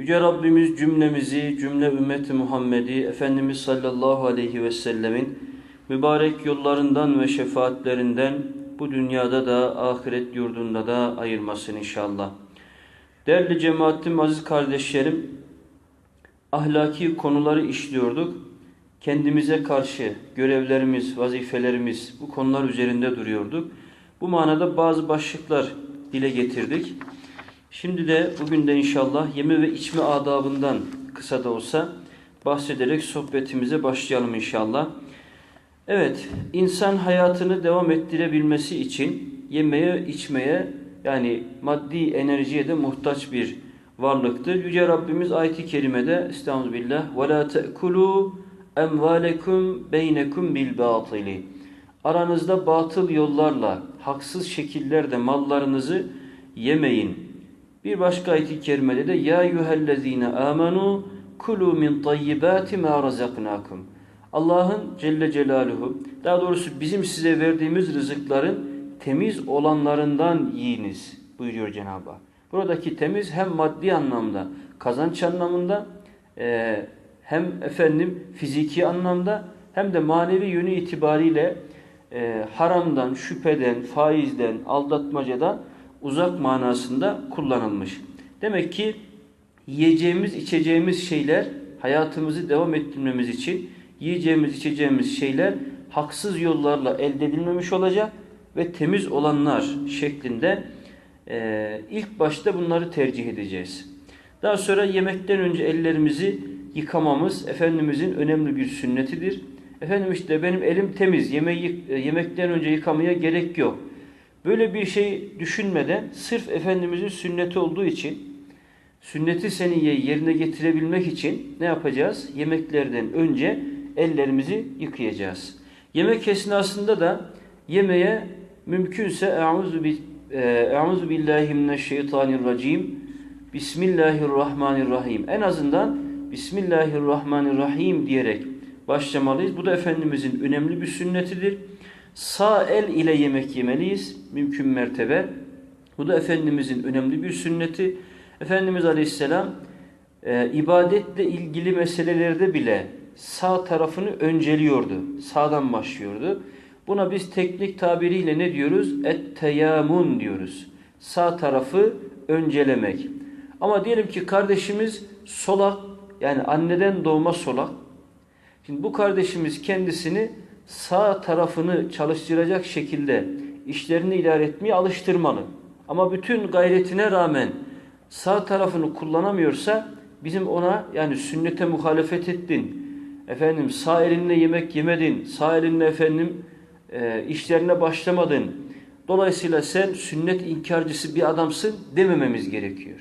Yüce Rabbimiz cümlemizi, cümle ümmeti Muhammed'i Efendimiz sallallahu aleyhi ve sellemin mübarek yollarından ve şefaatlerinden bu dünyada da ahiret yurdunda da ayırmasın inşallah. Değerli cemaatim, aziz kardeşlerim, ahlaki konuları işliyorduk. Kendimize karşı görevlerimiz, vazifelerimiz bu konular üzerinde duruyorduk. Bu manada bazı başlıklar dile getirdik. Şimdi de bugün de inşallah yeme ve içme adabından kısa da olsa bahsederek sohbetimize başlayalım inşallah. Evet, insan hayatını devam ettirebilmesi için yemeye, içmeye yani maddi enerjiye de muhtaç bir varlıktır. Yüce Rabbimiz ayet-i kerimede Estağfirullah ve la te'kulu emvalekum beynekum bil batili. Aranızda batıl yollarla, haksız şekillerde mallarınızı yemeyin. Bir başka ayet-i kerimede de ya eyyuhellezine amenu kulu min tayyibati ma razaknakum. Allah'ın Celle Celaluhu daha doğrusu bizim size verdiğimiz rızıkların temiz olanlarından yiyiniz buyuruyor Cenab-ı Hak. Buradaki temiz hem maddi anlamda, kazanç anlamında e, hem efendim fiziki anlamda hem de manevi yönü itibariyle e, haramdan, şüpheden, faizden, aldatmacadan uzak manasında kullanılmış. Demek ki yiyeceğimiz, içeceğimiz şeyler hayatımızı devam ettirmemiz için yiyeceğimiz, içeceğimiz şeyler haksız yollarla elde edilmemiş olacak ve temiz olanlar şeklinde e, ilk başta bunları tercih edeceğiz. Daha sonra yemekten önce ellerimizi yıkamamız Efendimizin önemli bir sünnetidir. Efendim işte benim elim temiz, yemeği, yemekten önce yıkamaya gerek yok. Böyle bir şey düşünmeden sırf Efendimizin sünneti olduğu için sünneti seniye yerine getirebilmek için ne yapacağız? Yemeklerden önce ellerimizi yıkayacağız. Yemek esnasında da yemeğe mümkünse e'uzu bi Euzu billahi mineşşeytanirracim. Bismillahirrahmanirrahim. En azından Bismillahirrahmanirrahim diyerek başlamalıyız. Bu da Efendimizin önemli bir sünnetidir. Sağ el ile yemek yemeliyiz mümkün mertebe. Bu da Efendimizin önemli bir sünneti. Efendimiz Aleyhisselam e, ibadetle ilgili meselelerde bile sağ tarafını önceliyordu. Sağdan başlıyordu. Buna biz teknik tabiriyle ne diyoruz? Et-teyamun diyoruz. Sağ tarafı öncelemek. Ama diyelim ki kardeşimiz solak yani anneden doğma solak. Şimdi bu kardeşimiz kendisini sağ tarafını çalıştıracak şekilde işlerini idare etmeye alıştırmalı. Ama bütün gayretine rağmen sağ tarafını kullanamıyorsa bizim ona yani sünnete muhalefet ettin. Efendim sağ elinle yemek yemedin. Sağ elinle efendim e, işlerine başlamadın. Dolayısıyla sen sünnet inkarcısı bir adamsın demememiz gerekiyor.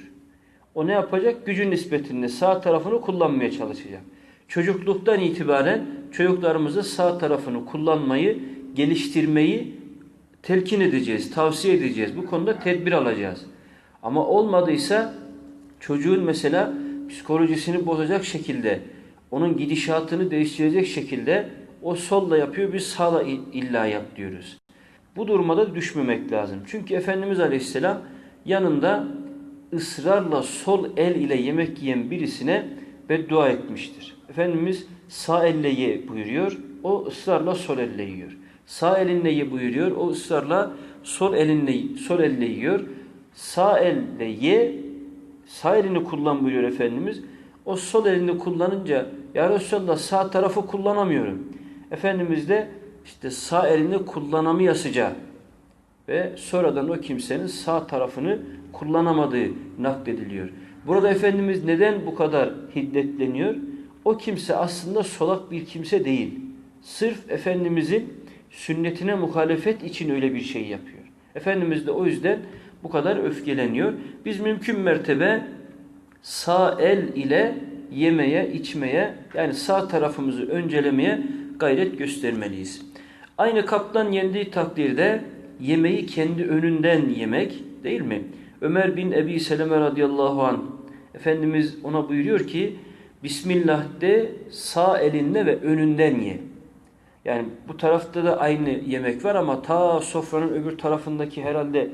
O ne yapacak? Gücün nispetinde sağ tarafını kullanmaya çalışacak. Çocukluktan itibaren çocuklarımıza sağ tarafını kullanmayı, geliştirmeyi telkin edeceğiz, tavsiye edeceğiz. Bu konuda tedbir alacağız. Ama olmadıysa çocuğun mesela psikolojisini bozacak şekilde, onun gidişatını değiştirecek şekilde o solla yapıyor, biz sağla illa yap diyoruz. Bu duruma da düşmemek lazım. Çünkü Efendimiz Aleyhisselam yanında ısrarla sol el ile yemek yiyen birisine beddua etmiştir. Efendimiz sağ elle ye buyuruyor, o ısrarla sol elle yiyor. Sağ elinle ye buyuruyor, o ısrarla sol elinle sol elle yiyor. Sağ elle ye, sağ elini kullan buyuruyor Efendimiz. O sol elini kullanınca ya Resulallah sağ tarafı kullanamıyorum. Efendimiz de işte sağ elini kullanamayasıca ve sonradan o kimsenin sağ tarafını kullanamadığı naklediliyor. Burada Efendimiz neden bu kadar hiddetleniyor? O kimse aslında solak bir kimse değil. Sırf Efendimizin sünnetine muhalefet için öyle bir şey yapıyor. Efendimiz de o yüzden bu kadar öfkeleniyor. Biz mümkün mertebe sağ el ile yemeye, içmeye yani sağ tarafımızı öncelemeye gayret göstermeliyiz. Aynı kaptan yendiği takdirde yemeği kendi önünden yemek değil mi? Ömer bin Ebi Seleme radıyallahu an Efendimiz ona buyuruyor ki Bismillah de sağ elinle ve önünden ye. Yani bu tarafta da aynı yemek var ama ta sofranın öbür tarafındaki herhalde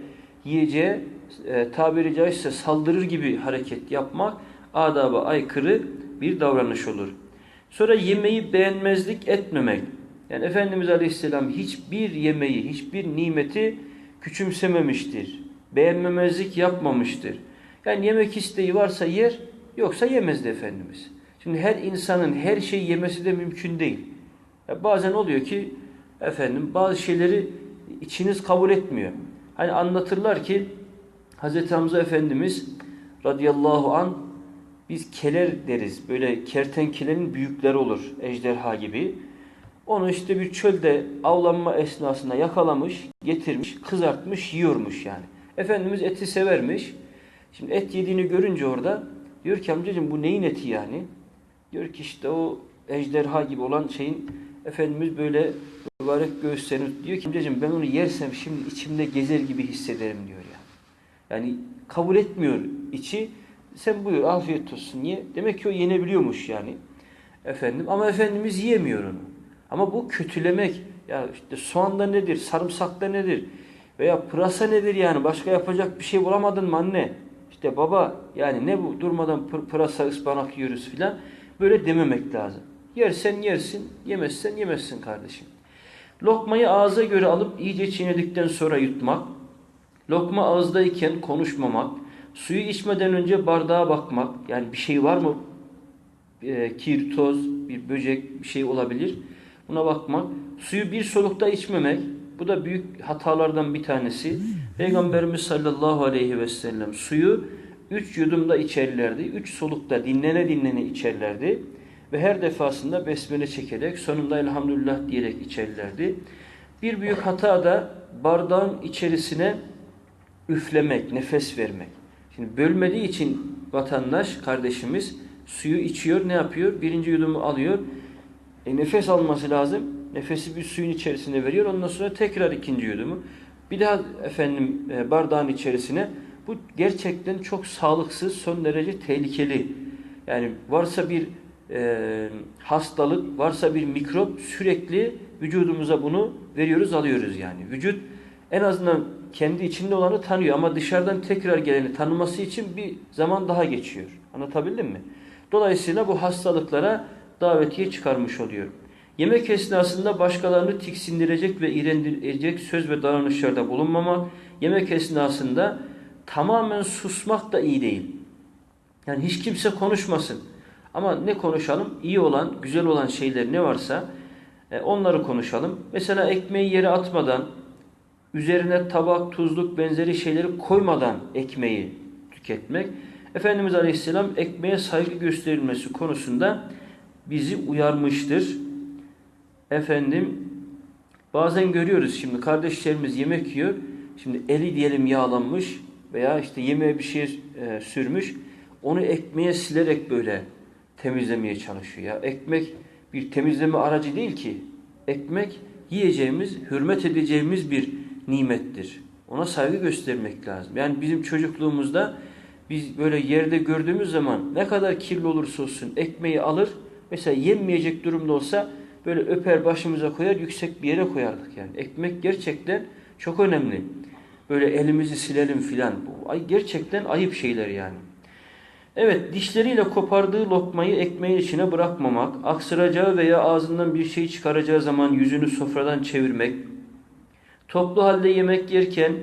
yiyeceğe e, tabiri caizse saldırır gibi hareket yapmak adaba aykırı bir davranış olur. Sonra yemeği beğenmezlik etmemek. Yani Efendimiz Aleyhisselam hiçbir yemeği, hiçbir nimeti küçümsememiştir. Beğenmemezlik yapmamıştır. Yani yemek isteği varsa yer, yoksa yemezdi Efendimiz. Şimdi her insanın her şeyi yemesi de mümkün değil. Ya bazen oluyor ki efendim bazı şeyleri içiniz kabul etmiyor. Hani anlatırlar ki Hz. Hamza Efendimiz radıyallahu an biz keler deriz. Böyle kertenkelenin büyükleri olur. Ejderha gibi. Onu işte bir çölde avlanma esnasında yakalamış, getirmiş, kızartmış, yiyormuş yani. Efendimiz eti severmiş. Şimdi et yediğini görünce orada diyor ki amcacığım bu neyin eti yani? Diyor ki işte o ejderha gibi olan şeyin Efendimiz böyle mübarek göğüslerini diyor ki amcacığım ben onu yersem şimdi içimde gezer gibi hissederim diyor ya. Yani kabul etmiyor içi. Sen buyur afiyet olsun ye. Demek ki o yenebiliyormuş yani. Efendim ama Efendimiz yiyemiyor onu. Ama bu kötülemek. Ya işte soğanda nedir? Sarımsakta nedir? Veya pırasa nedir yani? Başka yapacak bir şey bulamadın mı anne? İşte baba yani ne bu? Durmadan pır, pırasa ıspanak yiyoruz filan. Böyle dememek lazım. Yersen yersin, yemezsen yemezsin kardeşim. Lokmayı ağza göre alıp iyice çiğnedikten sonra yutmak. Lokma ağızdayken konuşmamak. Suyu içmeden önce bardağa bakmak. Yani bir şey var mı? E, kir, toz, bir böcek, bir şey olabilir. Buna bakmak. Suyu bir solukta içmemek. Bu da büyük hatalardan bir tanesi. Peygamberimiz sallallahu aleyhi ve sellem suyu üç yudumda içerlerdi. Üç solukta dinlene dinlene içerlerdi. Ve her defasında besmele çekerek sonunda elhamdülillah diyerek içerlerdi. Bir büyük hata da bardağın içerisine üflemek, nefes vermek. Şimdi bölmediği için vatandaş, kardeşimiz suyu içiyor, ne yapıyor? Birinci yudumu alıyor. E, nefes alması lazım. Nefesi bir suyun içerisine veriyor. Ondan sonra tekrar ikinci yudumu. Bir daha efendim e, bardağın içerisine. Bu gerçekten çok sağlıksız, son derece tehlikeli. Yani varsa bir e, hastalık, varsa bir mikrop sürekli vücudumuza bunu veriyoruz, alıyoruz yani. Vücut en azından kendi içinde olanı tanıyor ama dışarıdan tekrar geleni tanıması için bir zaman daha geçiyor. Anlatabildim mi? Dolayısıyla bu hastalıklara davetiye çıkarmış oluyor. Yemek esnasında başkalarını tiksindirecek ve iğrendirecek söz ve davranışlarda bulunmamak, yemek esnasında tamamen susmak da iyi değil. Yani hiç kimse konuşmasın. Ama ne konuşalım? İyi olan, güzel olan şeyler ne varsa e, onları konuşalım. Mesela ekmeği yere atmadan, üzerine tabak, tuzluk benzeri şeyleri koymadan ekmeği tüketmek. Efendimiz Aleyhisselam ekmeğe saygı gösterilmesi konusunda bizi uyarmıştır. Efendim bazen görüyoruz şimdi kardeşlerimiz yemek yiyor. Şimdi eli diyelim yağlanmış veya işte yemeğe bir şey e, sürmüş. Onu ekmeğe silerek böyle temizlemeye çalışıyor. Ya ekmek bir temizleme aracı değil ki. Ekmek yiyeceğimiz, hürmet edeceğimiz bir nimettir. Ona saygı göstermek lazım. Yani bizim çocukluğumuzda biz böyle yerde gördüğümüz zaman ne kadar kirli olursa olsun ekmeği alır. Mesela yenmeyecek durumda olsa böyle öper başımıza koyar yüksek bir yere koyardık yani. Ekmek gerçekten çok önemli. Böyle elimizi silelim filan. Bu ay gerçekten ayıp şeyler yani. Evet dişleriyle kopardığı lokmayı ekmeğin içine bırakmamak, aksıracağı veya ağzından bir şey çıkaracağı zaman yüzünü sofradan çevirmek, toplu halde yemek yerken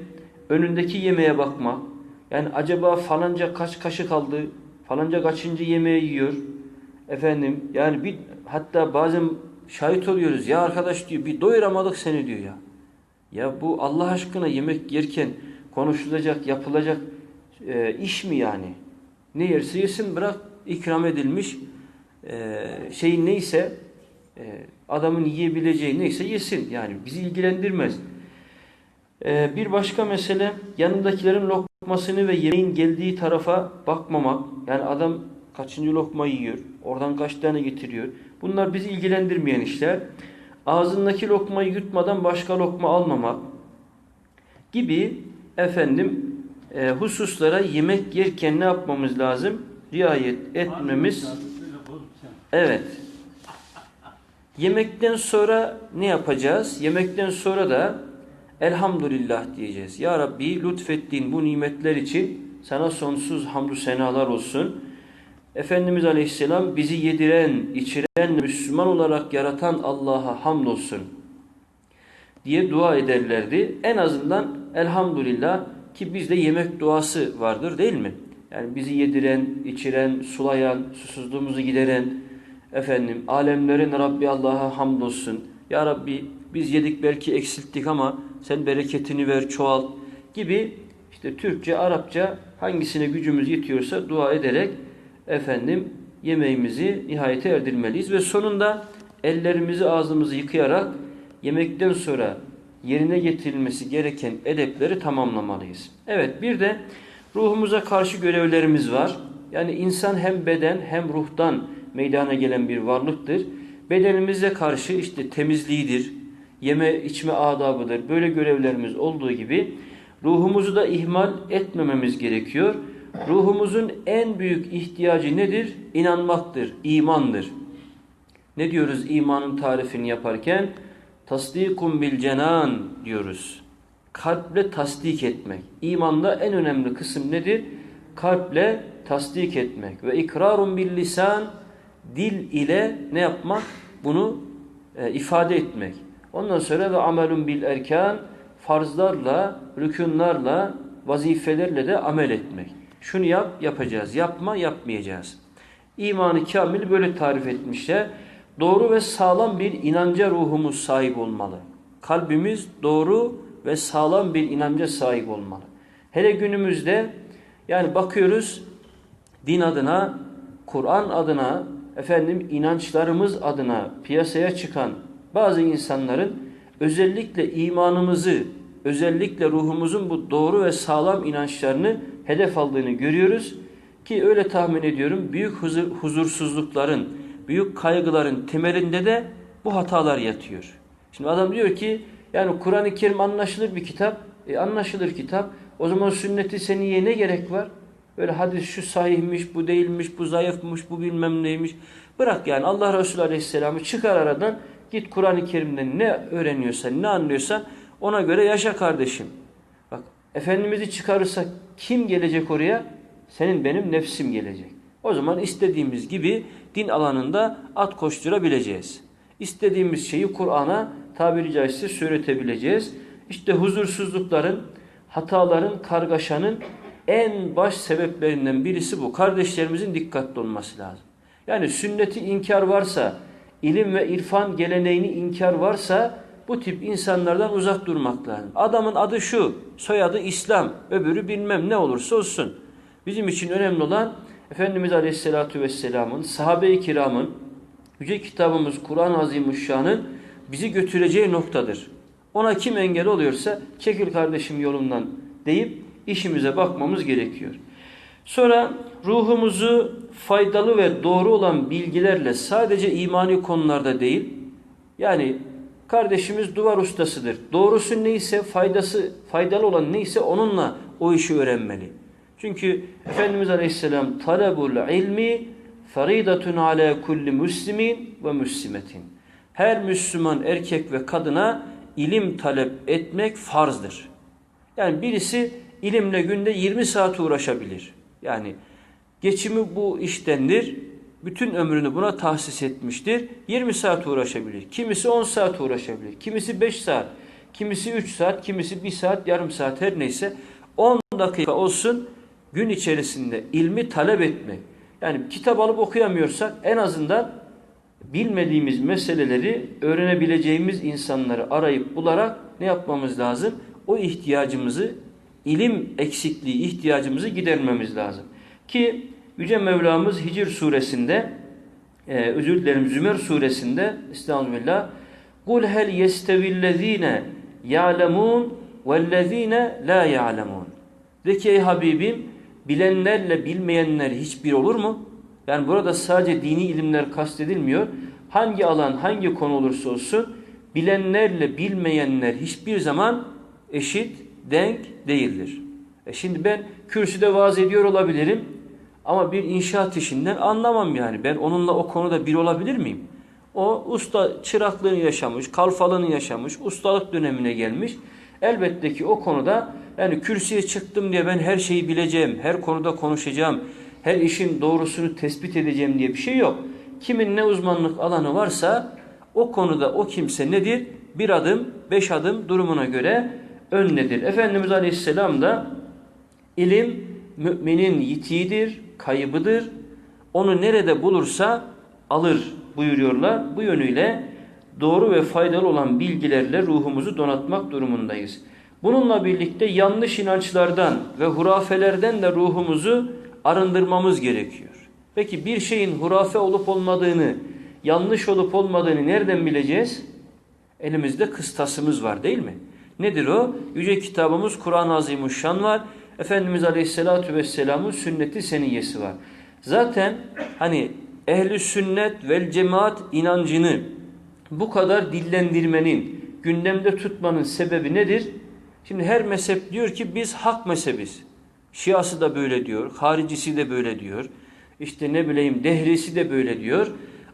önündeki yemeğe bakmak, yani acaba falanca kaç kaşık aldı, falanca kaçıncı yemeği yiyor, efendim yani bir hatta bazen şahit oluyoruz ya arkadaş diyor bir doyuramadık seni diyor ya. Ya bu Allah aşkına yemek yerken konuşulacak, yapılacak e, iş mi yani? Ne yerse yesin bırak ikram edilmiş e, şeyin neyse e, adamın yiyebileceği neyse yesin. Yani bizi ilgilendirmez. E, bir başka mesele yanındakilerin lokma lokmasını ve yemeğin geldiği tarafa bakmamak. Yani adam kaçıncı lokma yiyor, oradan kaç tane getiriyor. Bunlar bizi ilgilendirmeyen işler. Ağzındaki lokmayı yutmadan başka lokma almamak gibi efendim e, hususlara yemek yerken ne yapmamız lazım? Riayet etmemiz. Evet. Yemekten sonra ne yapacağız? Yemekten sonra da elhamdülillah diyeceğiz. Ya Rabbi lütfettiğin bu nimetler için sana sonsuz hamdü senalar olsun. Efendimiz Aleyhisselam bizi yediren, içiren, Müslüman olarak yaratan Allah'a hamdolsun diye dua ederlerdi. En azından elhamdülillah ki bizde yemek duası vardır değil mi? Yani bizi yediren, içiren, sulayan, susuzluğumuzu gideren, efendim alemlerin Rabbi Allah'a hamdolsun. Ya Rabbi biz yedik belki eksilttik ama sen bereketini ver, çoğalt gibi işte Türkçe, Arapça hangisine gücümüz yetiyorsa dua ederek efendim yemeğimizi nihayete erdirmeliyiz ve sonunda ellerimizi ağzımızı yıkayarak yemekten sonra yerine getirilmesi gereken edepleri tamamlamalıyız. Evet bir de ruhumuza karşı görevlerimiz var. Yani insan hem beden hem ruhtan meydana gelen bir varlıktır. Bedenimize karşı işte temizliğidir, yeme içme adabıdır. Böyle görevlerimiz olduğu gibi ruhumuzu da ihmal etmememiz gerekiyor. Ruhumuzun en büyük ihtiyacı nedir? İnanmaktır, imandır. Ne diyoruz imanın tarifini yaparken? Tasdikum bil cenan diyoruz. Kalple tasdik etmek. İmanda en önemli kısım nedir? Kalple tasdik etmek. Ve ikrarun bil lisan dil ile ne yapmak? Bunu e, ifade etmek. Ondan sonra ve amelun bil erkan farzlarla, rükunlarla, vazifelerle de amel etmek. Şunu yap, yapacağız. Yapma, yapmayacağız. İmanı kamil böyle tarif etmişler. Doğru ve sağlam bir inanca ruhumuz sahip olmalı. Kalbimiz doğru ve sağlam bir inanca sahip olmalı. Hele günümüzde yani bakıyoruz din adına, Kur'an adına, efendim inançlarımız adına piyasaya çıkan bazı insanların özellikle imanımızı, özellikle ruhumuzun bu doğru ve sağlam inançlarını hedef aldığını görüyoruz. Ki öyle tahmin ediyorum büyük huzur, huzursuzlukların, büyük kaygıların temelinde de bu hatalar yatıyor. Şimdi adam diyor ki yani Kur'an-ı Kerim anlaşılır bir kitap. E anlaşılır kitap. O zaman sünneti seniye ne gerek var? Böyle hadis şu sahihmiş, bu değilmiş, bu zayıfmış, bu bilmem neymiş. Bırak yani Allah Resulü Aleyhisselam'ı çıkar aradan. Git Kur'an-ı Kerim'den ne öğreniyorsan, ne anlıyorsan ona göre yaşa kardeşim. Efendimiz'i çıkarırsak kim gelecek oraya? Senin benim nefsim gelecek. O zaman istediğimiz gibi din alanında at koşturabileceğiz. İstediğimiz şeyi Kur'an'a tabiri caizse söyletebileceğiz. İşte huzursuzlukların, hataların, kargaşanın en baş sebeplerinden birisi bu. Kardeşlerimizin dikkatli olması lazım. Yani sünneti inkar varsa, ilim ve irfan geleneğini inkar varsa bu tip insanlardan uzak durmak lazım. Adamın adı şu, soyadı İslam, öbürü bilmem ne olursa olsun. Bizim için önemli olan Efendimiz Aleyhisselatü Vesselam'ın, sahabe-i kiramın, yüce kitabımız Kur'an-ı Azimuşşan'ın bizi götüreceği noktadır. Ona kim engel oluyorsa çekil kardeşim yolundan deyip işimize bakmamız gerekiyor. Sonra ruhumuzu faydalı ve doğru olan bilgilerle sadece imani konularda değil, yani kardeşimiz duvar ustasıdır. Doğrusu neyse, faydası faydalı olan neyse onunla o işi öğrenmeli. Çünkü Efendimiz Aleyhisselam talebul ilmi faridatun ala kulli muslimin ve muslimetin. Her Müslüman erkek ve kadına ilim talep etmek farzdır. Yani birisi ilimle günde 20 saat uğraşabilir. Yani geçimi bu iştendir. Bütün ömrünü buna tahsis etmiştir. 20 saat uğraşabilir. Kimisi 10 saat uğraşabilir. Kimisi 5 saat. Kimisi 3 saat. Kimisi 1 saat, yarım saat her neyse. 10 dakika olsun gün içerisinde ilmi talep etmek. Yani kitap alıp okuyamıyorsak en azından bilmediğimiz meseleleri öğrenebileceğimiz insanları arayıp bularak ne yapmamız lazım? O ihtiyacımızı, ilim eksikliği ihtiyacımızı gidermemiz lazım. Ki Yüce Mevlamız Hicr suresinde e, özür dilerim Zümer suresinde Estağfirullah Kul hel yestevillezine ya'lemun vellezine la ya'lemun De ki ey Habibim bilenlerle bilmeyenler hiçbir olur mu? Yani burada sadece dini ilimler kastedilmiyor. Hangi alan hangi konu olursa olsun bilenlerle bilmeyenler hiçbir zaman eşit denk değildir. E şimdi ben kürsüde vaaz ediyor olabilirim ama bir inşaat işinden anlamam yani. Ben onunla o konuda bir olabilir miyim? O usta çıraklığını yaşamış, kalfalığını yaşamış, ustalık dönemine gelmiş. Elbette ki o konuda yani kürsüye çıktım diye ben her şeyi bileceğim, her konuda konuşacağım, her işin doğrusunu tespit edeceğim diye bir şey yok. Kimin ne uzmanlık alanı varsa o konuda o kimse nedir? Bir adım, beş adım durumuna göre önledir. Efendimiz Aleyhisselam da ilim müminin yitiğidir, kaybıdır. Onu nerede bulursa alır buyuruyorlar. Bu yönüyle doğru ve faydalı olan bilgilerle ruhumuzu donatmak durumundayız. Bununla birlikte yanlış inançlardan ve hurafelerden de ruhumuzu arındırmamız gerekiyor. Peki bir şeyin hurafe olup olmadığını, yanlış olup olmadığını nereden bileceğiz? Elimizde kıstasımız var değil mi? Nedir o? Yüce kitabımız Kur'an-ı Azimuşşan var. Efendimiz Aleyhisselatü Vesselam'ın sünneti seniyesi var. Zaten hani ehli sünnet vel cemaat inancını bu kadar dillendirmenin, gündemde tutmanın sebebi nedir? Şimdi her mezhep diyor ki biz hak mezhebiz. Şiası da böyle diyor, haricisi de böyle diyor. İşte ne bileyim dehrisi de böyle diyor.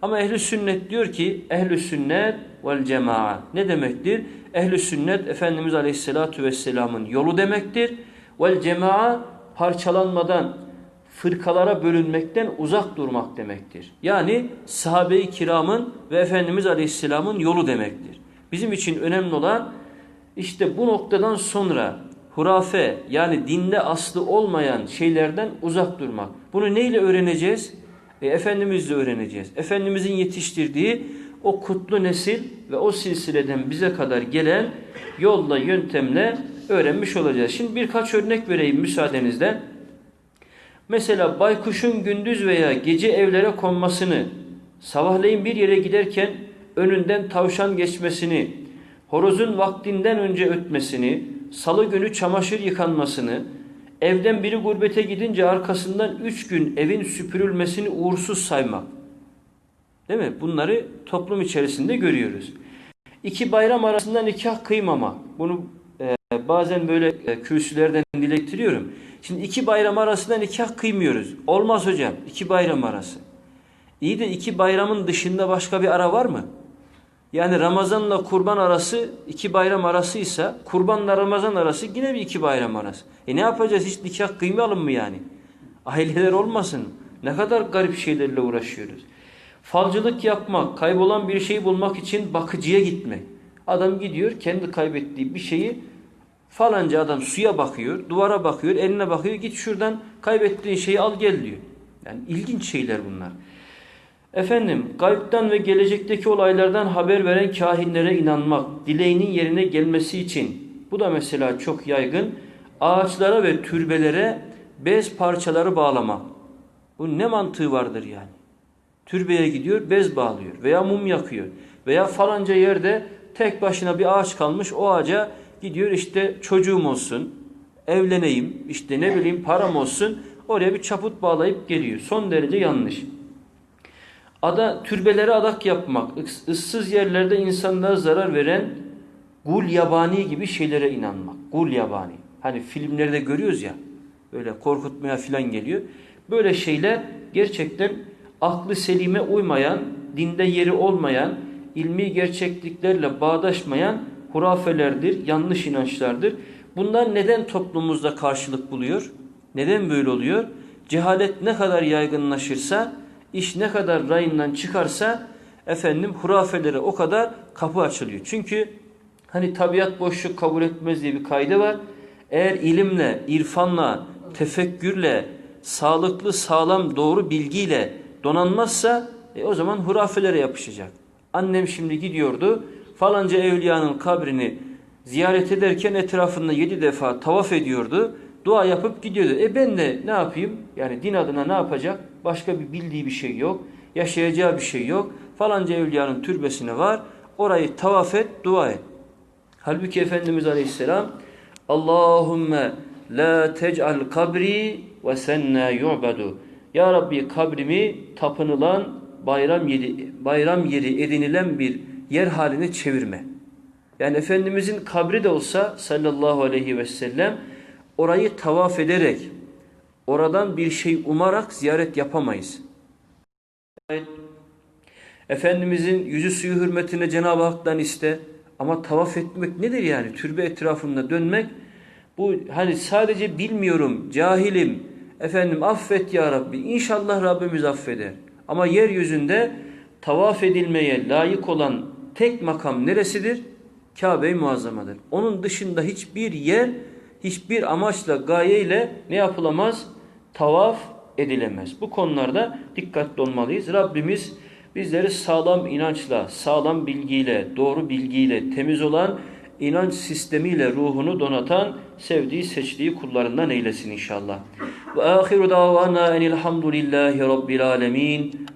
Ama ehli sünnet diyor ki ehli sünnet vel cemaa. Ne demektir? Ehli sünnet Efendimiz Aleyhisselatü Vesselam'ın yolu demektir. Vel cemaa parçalanmadan, fırkalara bölünmekten uzak durmak demektir. Yani sahabe-i kiramın ve Efendimiz Aleyhisselam'ın yolu demektir. Bizim için önemli olan işte bu noktadan sonra hurafe yani dinde aslı olmayan şeylerden uzak durmak. Bunu neyle öğreneceğiz? E, Efendimizle öğreneceğiz. Efendimizin yetiştirdiği o kutlu nesil ve o silsileden bize kadar gelen yolla, yöntemle öğrenmiş olacağız. Şimdi birkaç örnek vereyim müsaadenizle. Mesela baykuşun gündüz veya gece evlere konmasını, sabahleyin bir yere giderken önünden tavşan geçmesini, horozun vaktinden önce ötmesini, salı günü çamaşır yıkanmasını, evden biri gurbete gidince arkasından üç gün evin süpürülmesini uğursuz saymak. Değil mi? Bunları toplum içerisinde görüyoruz. İki bayram arasında nikah kıymamak. Bunu bazen böyle e, kürsülerden dilektiriyorum. Şimdi iki bayram arasında nikah kıymıyoruz. Olmaz hocam. iki bayram arası. İyi de iki bayramın dışında başka bir ara var mı? Yani Ramazanla kurban arası iki bayram arasıysa kurbanla Ramazan arası yine bir iki bayram arası. E ne yapacağız? Hiç nikah kıymayalım mı yani? Aileler olmasın. Ne kadar garip şeylerle uğraşıyoruz. Falcılık yapmak, kaybolan bir şeyi bulmak için bakıcıya gitmek. Adam gidiyor kendi kaybettiği bir şeyi falanca adam suya bakıyor, duvara bakıyor, eline bakıyor. Git şuradan kaybettiğin şeyi al gel diyor. Yani ilginç şeyler bunlar. Efendim, gaybtan ve gelecekteki olaylardan haber veren kahinlere inanmak, dileğinin yerine gelmesi için, bu da mesela çok yaygın, ağaçlara ve türbelere bez parçaları bağlamak. Bu ne mantığı vardır yani? Türbeye gidiyor, bez bağlıyor veya mum yakıyor veya falanca yerde tek başına bir ağaç kalmış, o ağaca gidiyor işte çocuğum olsun, evleneyim, işte ne bileyim param olsun, oraya bir çaput bağlayıp geliyor. Son derece yanlış. Ada, türbelere adak yapmak, ıssız yerlerde insanlara zarar veren gul yabani gibi şeylere inanmak. Gul yabani. Hani filmlerde görüyoruz ya, böyle korkutmaya filan geliyor. Böyle şeyler gerçekten aklı selime uymayan, dinde yeri olmayan, ilmi gerçekliklerle bağdaşmayan hurafelerdir, yanlış inançlardır. Bunlar neden toplumumuzda karşılık buluyor? Neden böyle oluyor? Cehalet ne kadar yaygınlaşırsa, iş ne kadar rayından çıkarsa efendim hurafelere o kadar kapı açılıyor. Çünkü hani tabiat boşluk kabul etmez diye bir kaydı var. Eğer ilimle, irfanla, tefekkürle, sağlıklı, sağlam, doğru bilgiyle donanmazsa e, o zaman hurafelere yapışacak. Annem şimdi gidiyordu falanca evliyanın kabrini ziyaret ederken etrafında yedi defa tavaf ediyordu. Dua yapıp gidiyordu. E ben de ne yapayım? Yani din adına ne yapacak? Başka bir bildiği bir şey yok. Yaşayacağı bir şey yok. Falanca evliyanın türbesine var. Orayı tavaf et, dua et. Halbuki Efendimiz Aleyhisselam Allahümme La tec'al kabri ve senna yu'badu. Ya Rabbi kabrimi tapınılan bayram yeri, bayram yeri edinilen bir yer haline çevirme. Yani Efendimizin kabri de olsa sallallahu aleyhi ve sellem orayı tavaf ederek oradan bir şey umarak ziyaret yapamayız. Efendimizin yüzü suyu hürmetine Cenab-ı Hak'tan iste. Ama tavaf etmek nedir yani? Türbe etrafında dönmek. Bu hani sadece bilmiyorum, cahilim. Efendim affet ya Rabbi. İnşallah Rabbimiz affeder. Ama yeryüzünde tavaf edilmeye layık olan tek makam neresidir? Kabe-i Muazzamadır. Onun dışında hiçbir yer, hiçbir amaçla, gayeyle ne yapılamaz? Tavaf edilemez. Bu konularda dikkatli olmalıyız. Rabbimiz bizleri sağlam inançla, sağlam bilgiyle, doğru bilgiyle, temiz olan inanç sistemiyle ruhunu donatan, sevdiği, seçtiği kullarından eylesin inşallah. Ve ahiru davana enilhamdülillahi rabbil alemin.